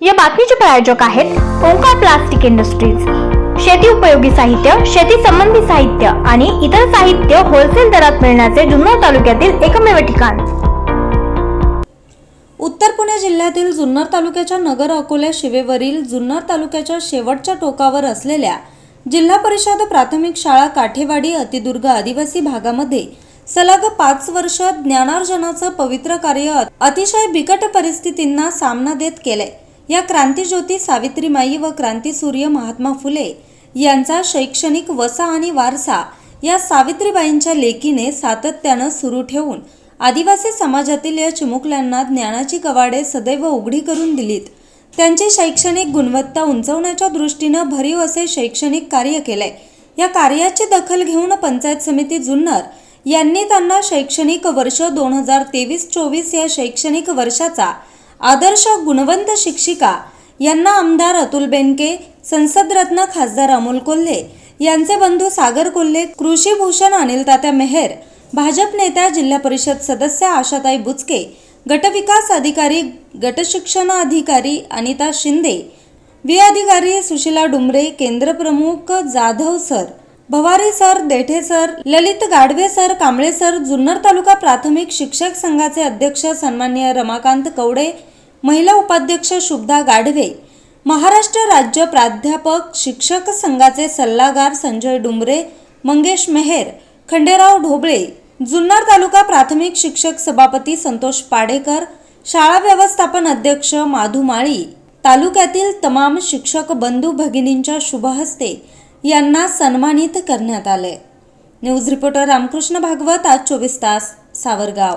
या बातमीचे प्रायोजक आहेत ओंकार प्लास्टिक इंडस्ट्रीज. शेती उपयोगी साहित्य शेती संबंधी साहित्य आणि इतर साहित्य होलसेल दरात मिळण्याचे जुन्नर तालुक्यातील एकमेव ठिकाण. उत्तर पुणे जिल्ह्यातील जुन्नर तालुक्याच्या नगर अकोल्या शिवेवरील जुन्नर तालुक्याच्या शेवटच्या टोकावर असलेल्या जिल्हा परिषद प्राथमिक शाळा काठेवाडी अतिदुर्ग आदिवासी भागामध्ये सलग पाच वर्ष ज्ञानार्जनाचं पवित्र कार्य अतिशय बिकट परिस्थितींना सामना देत केलंय. या क्रांतीज्योती सावित्रीमाई व क्रांतीसूर्य महात्मा फुले यांचा शैक्षणिक वसा आणि वारसा या सावित्रीबाईंच्या लेकीने सातत्यानं सुरू ठेवून आदिवासी समाजातील या चिमुकल्यांना ज्ञानाची कवाडे सदैव उघडी करून दिलीत. त्यांची शैक्षणिक गुणवत्ता उंचवण्याच्या दृष्टीनं भरीव असे शैक्षणिक कार्य केलंय. या कार्याची दखल घेऊन पंचायत समिती जुन्नर यांनी त्यांना शैक्षणिक वर्ष दोन हजार तेवीस चोवीस या शैक्षणिक वर्षाचा आदर्श गुणवंत शिक्षिका यांना आमदार अतुल बेनके संसदरत्न खासदार अमोल कोल्हे यांचे बंधू सागर कोल्हे कृषीभूषण अनिल तात्या मेहेर भाजप नेत्या जिल्हा परिषद सदस्य आशाताई बुचके गटविकास अधिकारी गटशिक्षण अधिकारी अनिता शिंदे वी अधिकारी Sushila Dumre केंद्रप्रमुख Jadhav sir Bhavari sir Dethe sir Lalit Gadve sir Kamble sir Junnar तालुका प्राथमिक शिक्षक संघाचे अध्यक्ष सन्मान्य रमाकांत कवडे महिला उपाध्यक्ष शुभदा गाढवे महाराष्ट्र राज्य प्राध्यापक शिक्षक संघाचे सल्लागार संजय डुमरे मंगेश मेहेर खंडेराव ढोबळे जुन्नर तालुका प्राथमिक शिक्षक सभापती संतोष पाडेकर शाळा व्यवस्थापन अध्यक्ष माधू माळी तालुक्यातील तमाम शिक्षक बंधू भगिनींच्या शुभहस्ते यांना सन्मानित करण्यात आले. न्यूज रिपोर्टर रामकृष्ण भागवत आज चोवीस तास सावरगाव.